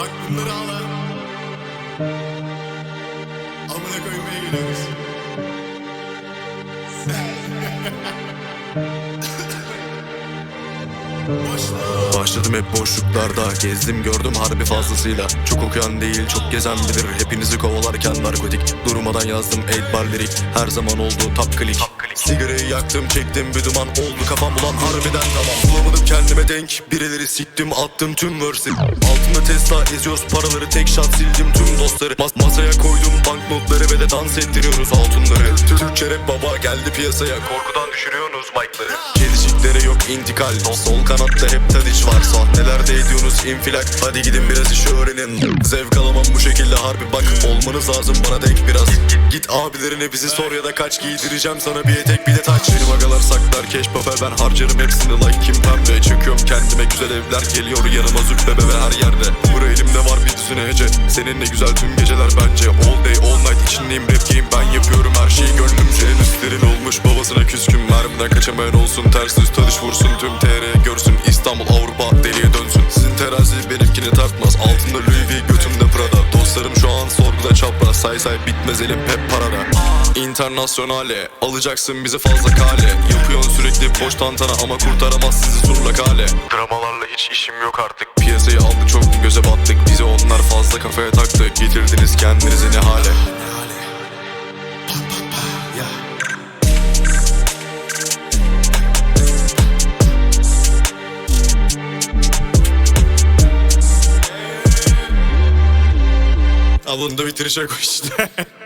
Bak bunları al ha. Amına koymaya geliyoruz. Başla. Başladım hep boşluklarda Gezdim gördüm harbi fazlasıyla Çok okuyan değil çok gezen bilir Hepinizi kovalarken narkotik Durmadan yazdım 8 bar lirik Her zaman oldu top klik Sigarayı yaktım çektim bir duman Oldu kafam bulan harbiden tamam. Bulamadım kendime denk Birileri siktim attım tüm verse'i Altında Tesla eziyoruz paraları Tek shot sildim tüm dostları. Mas Masaya koydum banknotları Ve de dans ettiriyoruz altınları. Türkçe rap baba geldi piyasaya Korkudan düşürüyorsunuz mic'ları Gelişiklere yok intikal. Sol kanatta hep tadiç var. Sahnelerde ediyorsunuz infilak. Hadi gidin biraz işi öğrenin. Zevk alamam bu şekilde harbi. Bak Olmanız lazım bana denk biraz. Git, git abilerine bizi sor ya da kaç Giydireceğim sana bir etek bir de taç. Benim agalar saklar keş pafe Ben harcarım hepsini. Like kim pembe? Çekiyorum kendime. Güzel evler Geliyor yanıma züppe bebe her yerde. Bura elimde var bir düzine hece. Seninle güzel tüm geceler bence Mermiden kaçamayan olsun ters düz tanış vursun Tüm TR görsün İstanbul Avrupa deliye dönsün. Sizin terazi benimkini tartmaz Altında Louis V götümde Prada. Dostlarım şu an sorguda çapraz Say say bitmez elim hep parada. İnternasyonale Alacaksın bizi fazla kale. Yapıyorsun sürekli boş tantana Ama kurtaramaz sizi surla kale. Dramalarla hiç işim yok artık Piyasayı aldı çok göze battık. Bizi onlar fazla kafaya taktı Getirdiniz kendinizi ne hale Al bunu da bitirecek o işte